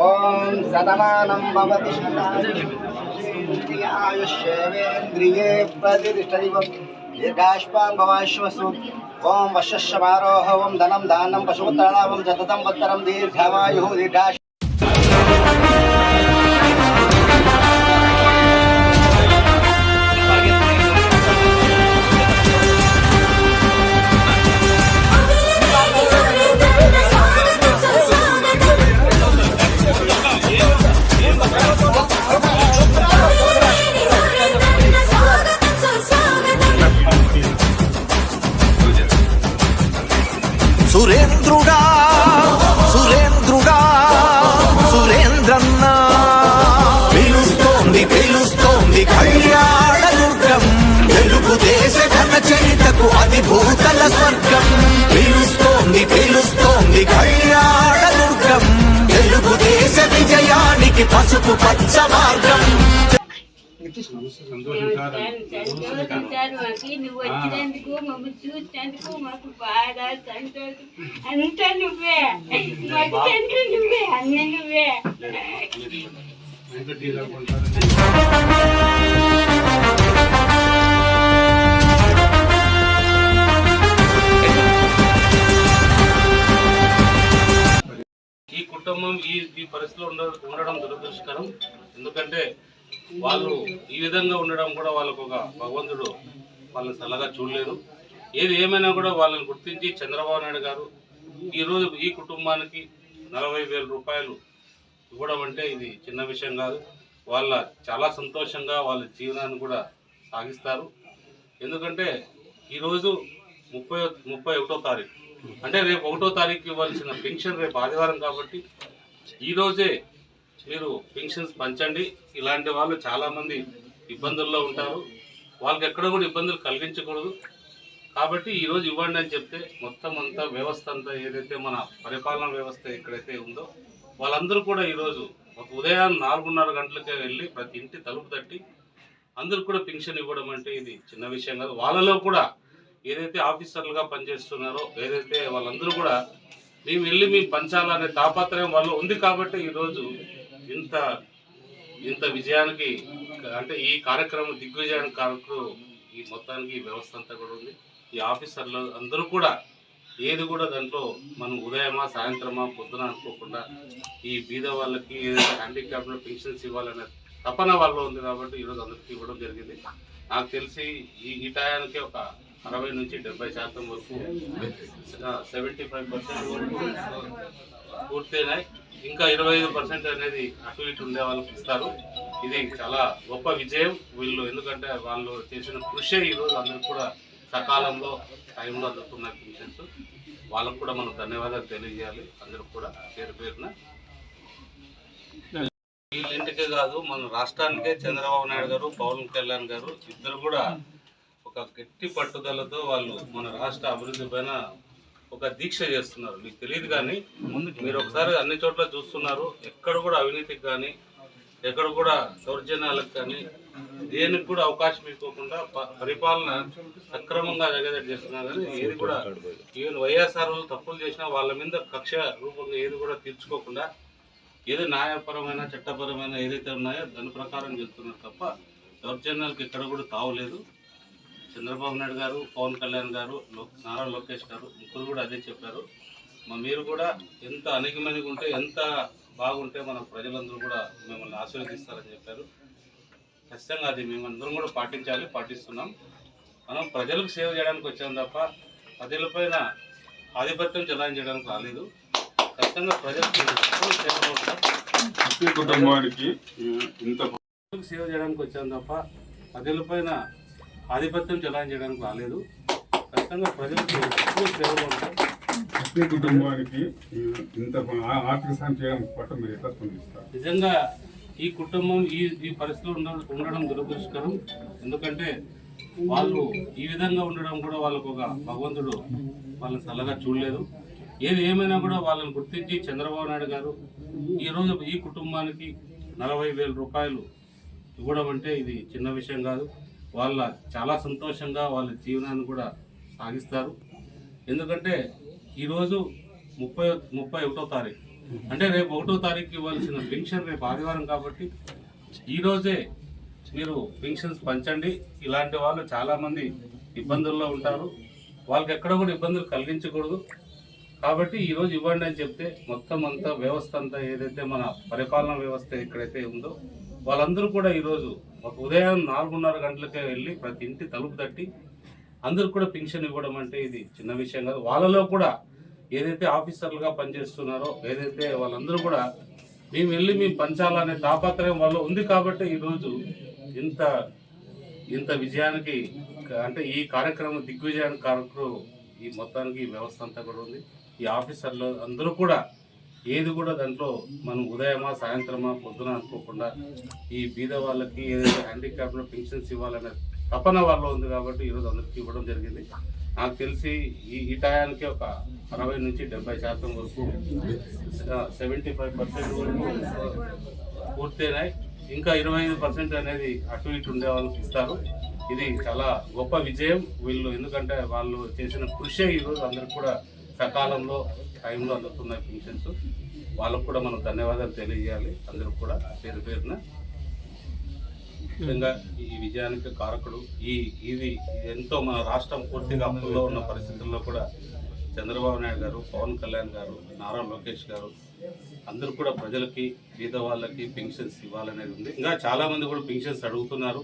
ओम सतमानं भवति शतायुष्येवेन्द्रिये प्रतिष्ठति दीर्घाश्वान् भवाश्वसु ॐ वशस्यमारोह ॐ धनं మనకి పసుపు పచ్చ మార్గం. నువ్వు వచ్చినందుకు మమ్మల్ని చూసినందుకు మాకు బాగా సంతోషం అంతా నువ్వే మాకు తండ్రి నువ్వే అన్న నువ్వే దుష్కరం ఎందుకంటే వాళ్ళు ఈ విధంగా ఉండడం కూడా వాళ్ళకు ఒక భగవంతుడు వాళ్ళని చల్లగా చూడలేదు. ఏది ఏమైనా కూడా వాళ్ళని గుర్తించి చంద్రబాబు నాయుడు గారు ఈరోజు ఈ కుటుంబానికి నలభై వేల రూపాయలు ఇవ్వడం అంటే ఇది చిన్న విషయం కాదు. వాళ్ళ చాలా సంతోషంగా వాళ్ళ జీవనాన్ని కూడా సాగిస్తారు. ఎందుకంటే ఈరోజు ముప్పై ముప్పై ఒకటో తారీఖు. అంటే రేపు ఒకటో తారీఖు ఇవ్వాల్సిన పెన్షన్ రేపు ఆదివారం కాబట్టి ఈరోజే మీరు పెన్షన్స్ పంచండి. ఇలాంటి వాళ్ళు చాలామంది ఇబ్బందుల్లో ఉంటారు. వాళ్ళకి ఎక్కడ కూడా ఇబ్బందులు కలిగించకూడదు. కాబట్టి ఈరోజు ఇవ్వండి అని చెప్తే మొత్తం అంతా వ్యవస్థ అంతా ఏదైతే మన పరిపాలనా వ్యవస్థ ఎక్కడైతే ఉందో వాళ్ళందరూ కూడా ఈరోజు ఒక ఉదయం నాలుగున్నర గంటలకే వెళ్ళి ప్రతి ఇంటి తలుపు తట్టి అందరూ కూడా పెన్షన్ ఇవ్వడం అంటే ఇది చిన్న విషయం కాదు. వాళ్ళలో కూడా ఏదైతే ఆఫీసర్లుగా పనిచేస్తున్నారో ఏదైతే వాళ్ళందరూ కూడా మేము వెళ్ళి మేము పంచాలనే తాపత్రయం వాళ్ళు ఉంది కాబట్టి ఈరోజు ఇంత ఇంత విజయానికి అంటే ఈ కార్యక్రమం దిగ్విజయానికి కారకు ఈ మొత్తానికి ఈ వ్యవస్థ అంతా కూడా ఉంది. ఈ ఆఫీసర్లు అందరూ కూడా ఏది కూడా దాంట్లో మనం ఉదయమా సాయంత్రమా పొద్దున అనుకోకుండా ఈ బీద వాళ్ళకి ఏదైతే హ్యాండిక్యాప్లో పెన్షన్స్ ఇవ్వాలనే తపన వాళ్ళు ఉంది కాబట్టి ఈరోజు అందరికీ ఇవ్వడం జరిగింది. నాకు తెలిసి ఈ ఈ టయానికి ఒక అరవై నుంచి డెబ్బై శాతం వరకు సెవెంటీ ఫైవ్ పర్సెంట్ వరకు పూర్తయినాయి. ఇంకా ఇరవై ఐదు పర్సెంట్ అనేది అటు ఇటు ఉండే వాళ్ళకి ఇస్తారు. ఇది చాలా గొప్ప విజయం వీళ్ళు. ఎందుకంటే వాళ్ళు చేసిన కృషి ఈరోజు అందరికి కూడా సకాలంలో టైంలో దొరుకుతున్న పెన్షన్స్ వాళ్ళకు కూడా మనం ధన్యవాదాలు తెలియజేయాలి. అందరికి కూడా పేరు పేరున. వీళ్ళింటికే కాదు మన రాష్ట్రానికే చంద్రబాబు నాయుడు గారు పవన్ కళ్యాణ్ గారు ఇద్దరు కూడా ఒక గట్టి పట్టుదలతో వాళ్ళు మన రాష్ట్ర అభివృద్ధి పైన ఒక దీక్ష చేస్తున్నారు. మీకు తెలియదు కానీ మీరు ఒకసారి అన్ని చోట్ల చూస్తున్నారు. ఎక్కడ కూడా అవినీతికి కానీ ఎక్కడ కూడా దౌర్జన్యాలకు కానీ దేనికి కూడా అవకాశం ఇవ్వకుండా ప- పరిపాలన సక్రమంగా జగదట్ చేస్తున్నారు కానీ ఏది కూడా ఈవెన్ వైఎస్ఆర్ తప్పులు చేసినా వాళ్ళ మీద కక్ష రూపంగా ఏది కూడా తీర్చుకోకుండా ఏది న్యాయపరమైన చట్టపరమైన ఏదైతే ఉన్నాయో దాని ప్రకారం చెప్తున్నారు తప్ప దౌర్జన్యాలకు ఎక్కడ కూడా తావలేదు చంద్రబాబు నాయుడు గారు పవన్ కళ్యాణ్ గారు నారా లోకేష్ గారు ముగ్గురు కూడా అదే చెప్పారు. మ- మీరు కూడా ఎంత అణిగిమణిగి ఉంటే ఎంత బాగుంటే మన ప్రజలందరూ కూడా మిమ్మల్ని ఆశీర్వదిస్తారని చెప్పారు. ఖచ్చితంగా అది మేమందరం కూడా పాటించాలి పాటిస్తున్నాం. మనం ప్రజలకు సేవ చేయడానికి వచ్చాం తప్ప ప్రజలపైన ఆధిపత్యం చెలాయించడానికి రాలేదు. ఖచ్చితంగా ప్రజలకు ప్రతి కుటుంబానికి ఇంత ప్రజలకు సేవ చేయడానికి వచ్చాం తప్ప ప్రజలపైన ఆధిపత్యం చెలాయించడానికి రాలేదు. ఖచ్చితంగా ప్రజలకు ఎప్పుడూ సేవలో ఉంటాం ప్రతి కుటుంబానికి ఇంత ఆర్థిక సాయం చేయడం పట్ల మీరు ఎట్లా స్పందిస్తారు? నిజంగా ఈ కుటుంబం ఈ ఈ పరిస్థితిలో ఉండ ఉండడం దురదృష్టకరం. ఎందుకంటే వాళ్ళు ఈ విధంగా ఉండడం కూడా వాళ్ళకు ఒక భగవంతుడు వాళ్ళని చల్లగా చూడలేదు. ఏది ఏమైనా కూడా వాళ్ళని గుర్తించి చంద్రబాబు నాయుడు గారు ఈరోజు ఈ కుటుంబానికి నలభై వేల రూపాయలు ఇవ్వడం అంటే ఇది చిన్న విషయం కాదు. వాళ్ళ చాలా సంతోషంగా వాళ్ళ జీవనాన్ని కూడా సాగిస్తారు. ఎందుకంటే ఈరోజు ముప్పై ముప్పై ఒకటో తారీఖు. అంటే రేపు ఒకటో తారీఖు ఇవ్వాల్సిన పెన్షన్ రేపు ఆదివారం కాబట్టి ఈరోజే మీరు పెన్షన్స్ పంచండి. ఇలాంటి వాళ్ళు చాలామంది ఇబ్బందుల్లో ఉంటారు. వాళ్ళకి ఎక్కడ కూడా ఇబ్బందులు కలిగించకూడదు. కాబట్టి ఈ రోజు ఇవ్వండి అని చెప్తే మొత్తం అంతా వ్యవస్థ అంతా ఏదైతే మన పరిపాలన వ్యవస్థ ఎక్కడైతే ఉందో వాళ్ళందరూ కూడా ఈరోజు ఒక ఉదయం నాలుగున్నర గంటలకే వెళ్ళి ప్రతి ఇంటి తలుపు తట్టి అందరూ కూడా పెన్షన్ ఇవ్వడం అంటే ఇది చిన్న విషయం కాదు. వాళ్ళలో కూడా ఏదైతే ఆఫీసర్లుగా పనిచేస్తున్నారో ఏదైతే వాళ్ళందరూ కూడా మేము వెళ్ళి మేము పంచాలనే తాపత్రయం వాళ్ళు ఉంది కాబట్టి ఈరోజు ఇంత ఇంత విజయానికి అంటే ఈ కార్యక్రమం దిగ్విజయానికి కారకులు ఈ మొత్తానికి ఈ వ్యవస్థ అంతా కూడా ఉంది. ఈ ఆఫీసర్లు అందరూ కూడా ఏది కూడా దాంట్లో మనం ఉదయమా సాయంత్రమా పొద్దున అనుకోకుండా ఈ బీద వాళ్ళకి ఏదైతే హ్యాండిక్యాప్లో పెన్షన్స్ ఇవ్వాలనే తపన వాళ్ళు ఉంది కాబట్టి ఈరోజు అందరికీ ఇవ్వడం జరిగింది. నాకు తెలిసి ఈ ఈ టయానికి ఒక అరవై నుంచి డెబ్బై శాతం వరకు సెవెంటీ ఫైవ్ పర్సెంట్ వరకు పూర్తయినాయి. ఇంకా ఇరవై ఐదు పర్సెంట్ అనేది అటు ఇటు ఉండే వాళ్ళకి ఇస్తారు. ఇది చాలా గొప్ప విజయం వీళ్ళు. ఎందుకంటే వాళ్ళు చేసిన కృషి ఈరోజు అందరికి కూడా సకాలంలో టైంలో అందుతున్నాయి పెన్షన్స్. వాళ్ళకు కూడా మనం ధన్యవాదాలు తెలియజేయాలి. అందరూ కూడా పేరు పేరున. ముఖ్యంగా ఈ విజయానికి కారకుడు ఈ ఇది ఎంతో మన రాష్ట్రం పూర్తిగా అప్పుల్లో ఉన్న పరిస్థితుల్లో కూడా చంద్రబాబు నాయుడు గారు పవన్ కళ్యాణ్ గారు నారా లోకేష్ గారు అందరూ కూడా ప్రజలకి పేద వాళ్ళకి పెన్షన్స్ ఇవ్వాలనేది ఉంది. ఇంకా చాలామంది కూడా పెన్షన్స్ అడుగుతున్నారు.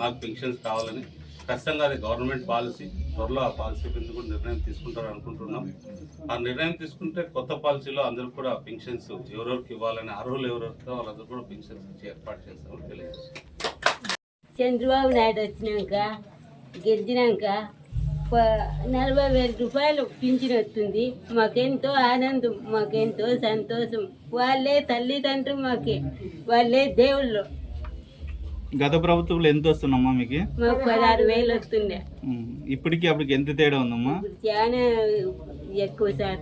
మాకు పెన్షన్స్ కావాలని. ఖచ్చితంగా అది గవర్నమెంట్ పాలసీ. త్వరలో ఆ పాలసీ కింద కూడా నిర్ణయం తీసుకుంటారు అనుకుంటున్నాం. ఆ నిర్ణయం తీసుకుంటే కొత్త పాలసీలో అందరూ కూడా పెన్షన్స్ ఎవరెవరికి ఇవ్వాలని అర్హులు ఎవరెవరితో వాళ్ళందరూ కూడా పెన్షన్స్ ఇచ్చి ఏర్పాటు చేస్తామని తెలియజేస్తాం చంద్రబాబు నాయుడు వచ్చినాక గెలిచినాక ప- నలభై వేల రూపాయలు పింఛన్ వస్తుంది. మాకెంతో ఆనందం మాకెంతో సంతోషం. వాళ్ళే తల్లిదండ్రులు మాకే. వాళ్ళే దేవుళ్ళు. గత ప్రభుత్వంలో ఎంత వస్తుందమ్మా మీకు? పదహారు వేలు వస్తుండే. ఇప్పటికి అప్పటికి ఎంత తేడా ఉందమ్మా? చాలా ఎక్కువ సార్.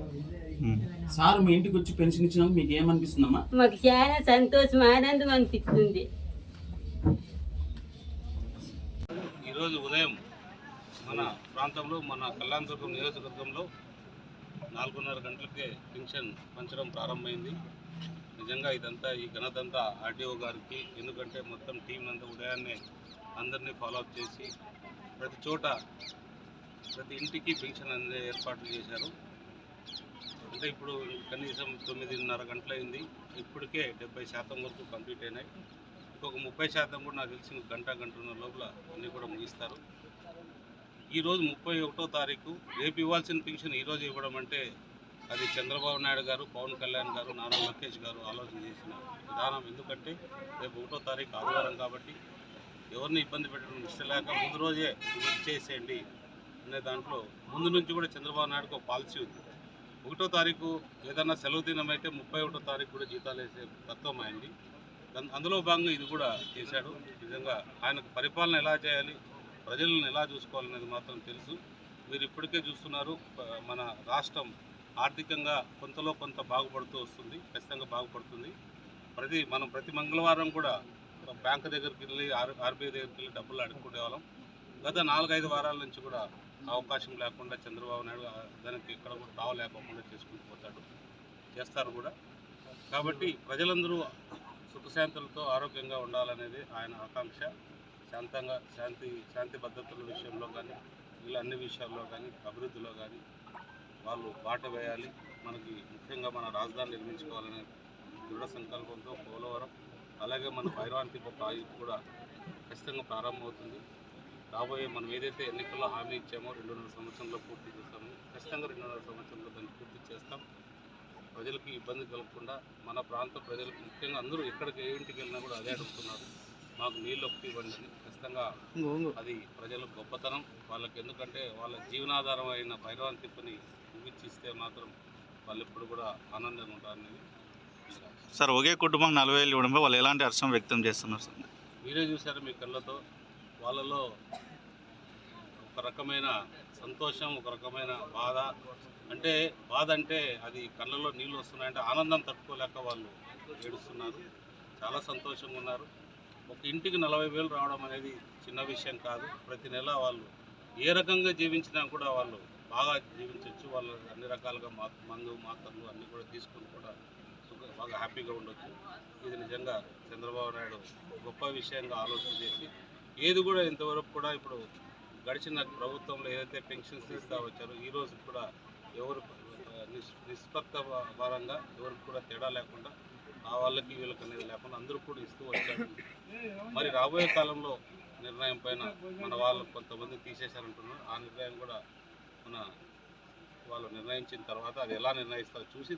సార్ మీ ఇంటికి వచ్చి పెన్షన్ ఇచ్చినాక మీకు ఏమనిపిస్తుందమ్మా? మాకు చాలా సంతోషం ఆనందం అనిపిస్తుంది. ఈరోజు ఉదయం మన ప్రాంతంలో మన కళ్యాణదుర్గం నియోజకవర్గంలో నాలుగున్నర గంటలకే పెన్షన్ పంచడం ప్రారంభమైంది. నిజంగా ఇదంతా ఈ ఘనతంతా ఆర్డీఓ గారికి ఎందుకంటే మొత్తం టీం అంతా ఉదయాన్నే అందరినీ ఫాలోఅప్ చేసి ప్రతి చోట ప్రతి ఇంటికి పెన్షన్ అందే ఏర్పాట్లు చేశారు. అంటే ఇప్పుడు కనీసం తొమ్మిదిన్నర గంటలైంది. ఇప్పటికే డెబ్బై శాతం వరకు కంప్లీట్ అయినాయి. ఇంకొక ముప్పై శాతం కూడా నాకు తెలిసి గంట గంటన్నర లోపల అన్నీ కూడా ముగిస్తారు. ఈరోజు ముప్పై ఒకటో తారీఖు రేపు ఇవ్వాల్సిన పెన్షన్ ఈరోజు ఇవ్వడం అంటే అది చంద్రబాబు నాయుడు గారు పవన్ కళ్యాణ్ గారు నారా లోకేష్ గారు ఆలోచన చేసిన విధానం. ఎందుకంటే రేపు ఒకటో తారీఖు ఆదివారం కాబట్టి ఎవరిని ఇబ్బంది పెట్టడం ఇష్టలేక ముందు రోజే ఇచ్చేసేయండి అనే దాంట్లో ముందు నుంచి కూడా చంద్రబాబు నాయుడుకు ఒక పాలసీ ఉంది. ఒకటో తారీఖు ఏదన్నా సెలవు దినం అయితే ముప్పై ఒకటో తారీఖు కూడా జీతాలు వేసే తత్వం అయింది అందులో భాగంగా ఇది కూడా చేశాడు. నిజంగా ఆయనకు పరిపాలన ఎలా చేయాలి ప్రజలను ఎలా చూసుకోవాలనేది మాత్రం తెలుసు. మీరు ఇప్పటికే చూస్తున్నారు మన రాష్ట్రం ఆర్థికంగా కొంతలో కొంత బాగుపడుతూ వస్తుంది ఖచ్చితంగా బాగుపడుతుంది. ప్రతి మనం ప్రతి మంగళవారం కూడా బ్యాంక్ దగ్గరికి వెళ్ళి ఆర్బీఐ దగ్గరికి వెళ్ళి డబ్బులు అడుక్కునే వాళ్ళం గత నాలుగైదు వారాల నుంచి కూడా అవకాశం లేకుండా చంద్రబాబు నాయుడు దానికి ఇక్కడ కూడా తావు చేసుకుంటూ పోతాడు. చేస్తారు కూడా. కాబట్టి ప్రజలందరూ సుఖశాంతులతో ఆరోగ్యంగా ఉండాలనేది ఆయన ఆకాంక్ష. శాంతంగా శాంతి శాంతి భద్రతల విషయంలో కానీ ఇలా అన్ని విషయాల్లో కానీ అభివృద్ధిలో కానీ వాళ్ళు బాట వేయాలి. మనకి ముఖ్యంగా మన రాజధాని నిర్మించుకోవాలనే దృఢ సంకల్పంతో పోలవరం అలాగే మన భైరవాంతిప ప్రాజెక్టు కూడా ఖచ్చితంగా ప్రారంభమవుతుంది. రాబోయే మనం ఏదైతే ఎన్నికల్లో హామీ ఇచ్చామో రెండున్నర సంవత్సరంలో పూర్తి చేస్తామో. ఖచ్చితంగా రెండున్నర సంవత్సరంలో దాన్ని పూర్తి చేస్తాం. ప్రజలకు ఇబ్బంది కలగకుండా మన ప్రాంత ప్రజలకు ముఖ్యంగా అందరూ ఎక్కడికి ఏ ఇంటికి వెళ్ళినా కూడా అదే అడుగుతున్నారు. మాకు నీళ్ళు ఒకటి ఇవ్వండి. అని ఖచ్చితంగా అది ప్రజల గొప్పతనం. వాళ్ళకి ఎందుకంటే వాళ్ళ జీవనాధారం అయిన భైరవాన్ తిప్పని ముగించిస్తే మాత్రం వాళ్ళు ఎప్పుడు కూడా ఆనందంగా ఉంటారనేది సార్ ఒకే కుటుంబం నలభై వేలు ఇవ్వడంపై వాళ్ళు ఎలాంటి హర్షం వ్యక్తం చేస్తున్నారు సార్? మీరే చూశారు మీ కళ్ళతో? వాళ్ళలో ఒక రకమైన సంతోషం ఒక రకమైన బాధ. అంటే బాధ అంటే అది కళ్ళలో నీళ్ళు వస్తున్నాయంటే ఆనందం తట్టుకోలేక వాళ్ళు ఏడుస్తున్నారు. చాలా సంతోషంగా ఉన్నారు. ఒక ఇంటికి నలభై వేలు రావడం అనేది చిన్న విషయం కాదు. ప్రతి నెల వాళ్ళు ఏ రకంగా జీవించినా కూడా వాళ్ళు బాగా జీవించవచ్చు వాళ్ళు అన్ని రకాలుగా మా మందు మాత్రలు అన్నీ కూడా తీసుకొని కూడా బాగా హ్యాపీగా ఉండొచ్చు. ఇది నిజంగా చంద్రబాబు నాయుడు గొప్ప విషయంగా ఆలోచన చేసి ఏది కూడా ఇంతవరకు కూడా ఇప్పుడు గడిచిన ప్రభుత్వంలో ఏదైతే పెన్షన్స్ ఇస్తా వచ్చారో ఈ రోజు కూడా ఎవరు నిష్ నిష్పత్త పరంగా ఎవరికి కూడా తేడా లేకుండా ఆ వాళ్ళకి వీళ్ళకి అనేది లేకుండా అందరూ కూడా ఇస్తూ వచ్చారు. మరి రాబోయే కాలంలో నిర్ణయం పైన మన వాళ్ళు కొంతమంది తీసేశారంటున్నారు. ఆ నిర్ణయం కూడా మన వాళ్ళు నిర్ణయించిన తర్వాత అది ఎలా నిర్ణయిస్తారో చూసి